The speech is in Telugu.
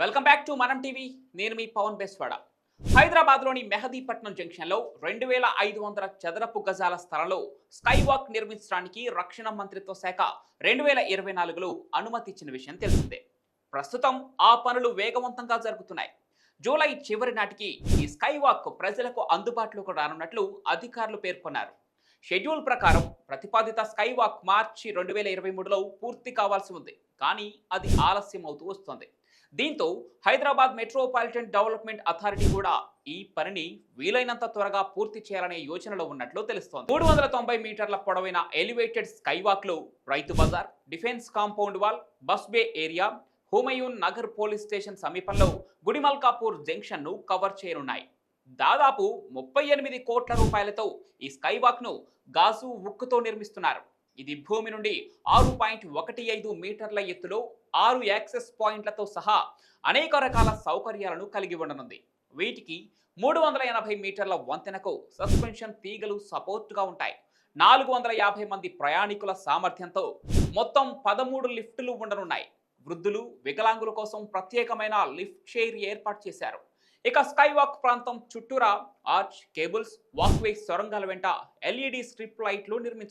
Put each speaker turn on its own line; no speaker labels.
Welcome back to Manam TV నేను మీ పవన్ బెస్వాడ. హైదరాబాద్లోని మెహదీపట్నం జంక్షన్లో రెండు వేల ఐదు వందల చదరపు గజాల స్థలంలో స్కైవాక్ నిర్మించడానికి రక్షణ మంత్రిత్వ శాఖ రెండు వేల ఇరవై నాలుగులో అనుమతి ఇచ్చిన విషయం తెలిసిందే. ప్రస్తుతం ఆ పనులు వేగవంతంగా జరుగుతున్నాయి. జూలై చివరి నాటికి ఈ స్కైవాక్ ప్రజలకు అందుబాటులోకి రానున్నట్లు అధికారులు పేర్కొన్నారు. షెడ్యూల్ ప్రకారం ప్రతిపాదిత స్కైవాక్ మార్చి రెండు వేల ఇరవై మూడులో పూర్తి కావాల్సి ఉంది. కానీ అది ఆలస్యం అవుతూ వస్తోంది. దీంతో హైదరాబాద్ మెట్రోపాలిటన్ డెవలప్మెంట్ అథారిటీ కూడా ఈ పనిని వీలైనంత త్వరగా పూర్తి చేయాలనే యోచనలో ఉన్నట్లు తెలుస్తోంది. మూడు వందల తొంభై మీటర్ల పొడవైన elevated స్కైవాక్లో Rythu Bazaar defence compound wall bus bay area Humayun Nagar police station సమీపంలో గుడిమల్కాపూర్ జంక్షన్ను కవర్ చేయనున్నాయి. దాదాపు ముప్పై ఎనిమిది కోట్ల రూపాయలతో ఈ స్కైవాక్ను గాజు ఉక్కుతో నిర్మిస్తున్నారు. ఇది భూమి నుండి ఆరు పాయింట్ ఒకటి ఐదు మీటర్ల ఎత్తులో ఆరు యాక్సెస్ పాయింట్లతో సహా అనేక రకాల సౌకర్యాలను కలిగి ఉండనుంది. వీటికి మూడు వందల ఎనభై మీటర్ల వంతెనకు సస్పెన్షన్ తీగలు సపోర్టుగా ఉంటాయి. నాలుగు వందల యాభై మంది ప్రయాణికుల సామర్థ్యంతో మొత్తం పదమూడు లిఫ్టులు ఉండనున్నాయి. వృద్ధులు వికలాంగుల కోసం ప్రత్యేకమైన లిఫ్ట్ షేర్ ఏర్పాటు చేశారు. ఇక స్కై వాక్ ప్రాంతం చుట్టూరా ఆర్చ్ కేబుల్స్ వాక్వే సొరంగాల వెంట ఎల్ఈడి స్ట్రిప్ లైట్లు నిర్మించారు